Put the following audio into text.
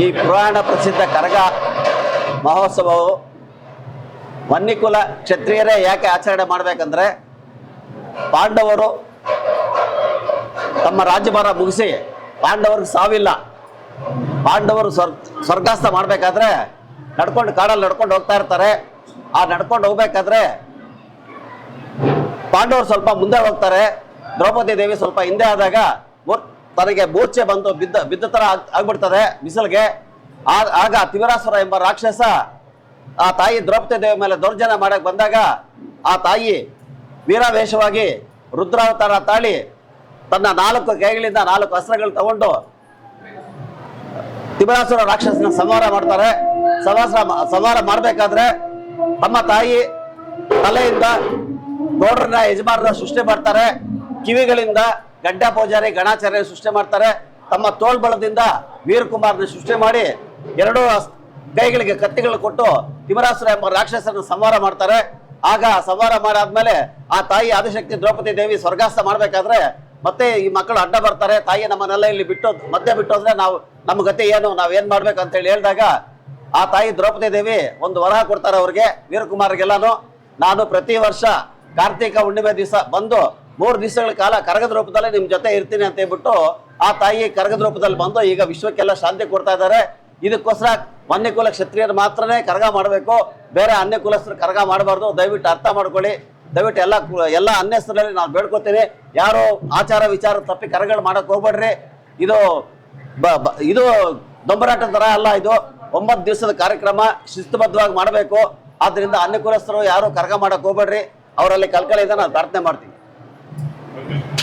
ಈ ಪುರಾಣ ಪ್ರಸಿದ್ಧ ಕರಗ ಮಹೋತ್ಸವವು ವನ್ನಿಕುಲ ಕ್ಷತ್ರಿಯರೇ ಯಾಕೆ ಆಚರಣೆ ಮಾಡಬೇಕಂದ್ರೆ ಪಾಂಡವರು ತಮ್ಮ ರಾಜ್ಯಭಾರ ಮುಗಿಸಿ ಪಾಂಡವರಿಗೆ ಸಾವಿಲ್ಲ. ಪಾಂಡವರು ಸ್ವರ್, ಸ್ವರ್ಗಾಸ್ತ ಮಾಡಬೇಕಾದ್ರೆ ನಡ್ಕೊಂಡು ಕಾಡಲ್ಲಿ ನಡ್ಕೊಂಡು ಹೋಗ್ತಾ ಇರ್ತಾರೆ. ಆ ನಡ್ಕೊಂಡು ಹೋಗ್ಬೇಕಾದ್ರೆ ಪಾಂಡವರು ಸ್ವಲ್ಪ ಮುಂದೆ ಹೋಗ್ತಾರೆ. ದ್ರೌಪದಿ ದೇವಿ ಸ್ವಲ್ಪ ಹಿಂದೆ ಆದಾಗ ತನಗೆ ಮೂರ್ಛೆ ಬಂದು ಬಿದ್ದ ಬಿದ್ದ ತರ ಆಗ್- ಆಗ್ಬಿಡ್ತದೆ ಬಿಸಿಲಿಗೆ. ಆಗ ತಿವರಾಸುರ ಎಂಬ ರಾಕ್ಷಸ ಆ ತಾಯಿ ದ್ರೌಪದಿ ದೇವಿ ಮೇಲೆ ದೌರ್ಜನ್ಯ ಮಾಡಕ್ ಬಂದಾಗ ಆ ತಾಯಿ ವೀರಾವೇಶವಾಗಿ ರುದ್ರಾವತಾರ ತಾಳಿ ತನ್ನ ನಾಲ್ಕು ಕೈಗಳಿಂದ ನಾಲ್ಕು ಅಸ್ತ್ರಗಳು ತಗೊಂಡು ತಿಮರಾಸುರ ರಾಕ್ಷಸನ ಸಂಹಾರ ಮಾಡ್ತಾರೆ. ಸಂಹಾರ ಸಂಹಾರ ಮಾಡ್ಬೇಕಾದ್ರೆ ತಮ್ಮ ತಾಯಿ ತಲೆಯಿಂದ ಗೌಡ್ರನ್ನ ಯಜಮಾನರ ಸೃಷ್ಟಿ ಮಾಡ್ತಾರೆ. ಕಿವಿಗಳಿಂದ ಗಡ್ಡ ಪೂಜಾರಿ ಗಣಾಚಾರ್ಯ ಸೃಷ್ಟಿ ಮಾಡ್ತಾರೆ. ತಮ್ಮ ತೋಳ್ಬಳದಿಂದ ವೀರಕುಮಾರ್ನ ಸೃಷ್ಟಿ ಮಾಡಿ ಎರಡೂ ಕೈಗಳಿಗೆ ಕತ್ತಿಗಳು ಕೊಟ್ಟು ತಿಮರಾಸುರ ಎಂಬ ರಾಕ್ಷಸರನ್ನು ಸಂಹಾರ ಮಾಡ್ತಾರೆ. ಆಗ ಸಂಹಾರ ಮಾಡಾದ್ಮೇಲೆ ಆ ತಾಯಿ ಆದಿಶಕ್ತಿ ದ್ರೌಪದಿ ದೇವಿ ಸ್ವರ್ಗಾಸ್ತ ಮಾಡಬೇಕಾದ್ರೆ ಮತ್ತೆ ಈ ಮಕ್ಕಳು ಅಡ್ಡ ಬರ್ತಾರೆ. ತಾಯಿ ನಮ್ಮನ್ನೆಲ್ಲ ಇಲ್ಲಿ ಬಿಟ್ಟು ಮಧ್ಯ ಬಿಟ್ಟು ಅಂದ್ರೆ ನಾವು ನಮ್ಮ ಗತಿ ಏನು? ನಾವ್ ಏನ್ ಮಾಡ್ಬೇಕು ಅಂತ ಹೇಳಿ ಹೇಳಿದಾಗ ಆ ತಾಯಿ ದ್ರೌಪದಿ ದೇವಿ ಒಂದು ವರಹ ಕೊಡ್ತಾರೆ ಅವ್ರಿಗೆ ವೀರಕುಮಾರ್ಗೆಲ್ಲಾನು. ನಾನು ಪ್ರತಿ ವರ್ಷ ಕಾರ್ತಿಕ ಹುಣ್ಣಿಮೆ ದಿವಸ ಬಂದು ಮೂರು ದಿವಸಗಳ ಕಾಲ ಕರಗದ ರೂಪದಲ್ಲಿ ನಿಮ್ಮ ಜೊತೆ ಇರ್ತೀನಿ ಅಂತ ಹೇಳ್ಬಿಟ್ಟು ಆ ತಾಯಿ ಕರಗದ ರೂಪದಲ್ಲಿ ಬಂದು ಈಗ ವಿಶ್ವಕ್ಕೆಲ್ಲ ಶಾಂತಿ ಕೊಡ್ತಾ ಇದ್ದಾರೆ. ಇದಕ್ಕೋಸ್ಕರ ವನ್ಯಕುಲ ಕ್ಷತ್ರಿಯರು ಮಾತ್ರನೇ ಕರಗ ಮಾಡಬೇಕು. ಬೇರೆ ಅನ್ಯ ಕುಲಸ್ಥರು ಕರಗ ಮಾಡಬಾರ್ದು. ದಯವಿಟ್ಟು ಅರ್ಥ ಮಾಡ್ಕೊಳ್ಳಿ. ದಯವಿಟ್ಟು ಎಲ್ಲ ಎಲ್ಲ ಅನ್ಯಸ್ಥರಲ್ಲಿ ನಾನು ಬೇಡ್ಕೊತೀನಿ. ಯಾರು ಆಚಾರ ವಿಚಾರ ತಪ್ಪಿ ಕರಗಳು ಮಾಡಕ್ ಹೋಗ್ಬೇಡ್ರಿ. ಇದು ಬ- ಇದು ದೊಂಬರಾಟ ತರ ಅಲ್ಲ ಇದು. ಒಂಬತ್ತು ದಿವಸದ ಕಾರ್ಯಕ್ರಮ ಶಿಸ್ತುಬದ್ಧವಾಗಿ ಮಾಡಬೇಕು. ಆದ್ದರಿಂದ ಅನ್ಯ ಕುಲಸ್ಥರು ಯಾರು ಕರಗ ಮಾಡಕ್ ಹೋಗ್ಬೇಡ್ರಿ. ಅವರಲ್ಲಿ ಕಲ್ಕಲಿಂದ ನಾನು ಪ್ರಾರ್ಥನೆ ಮಾಡ್ತೀನಿ. Okay.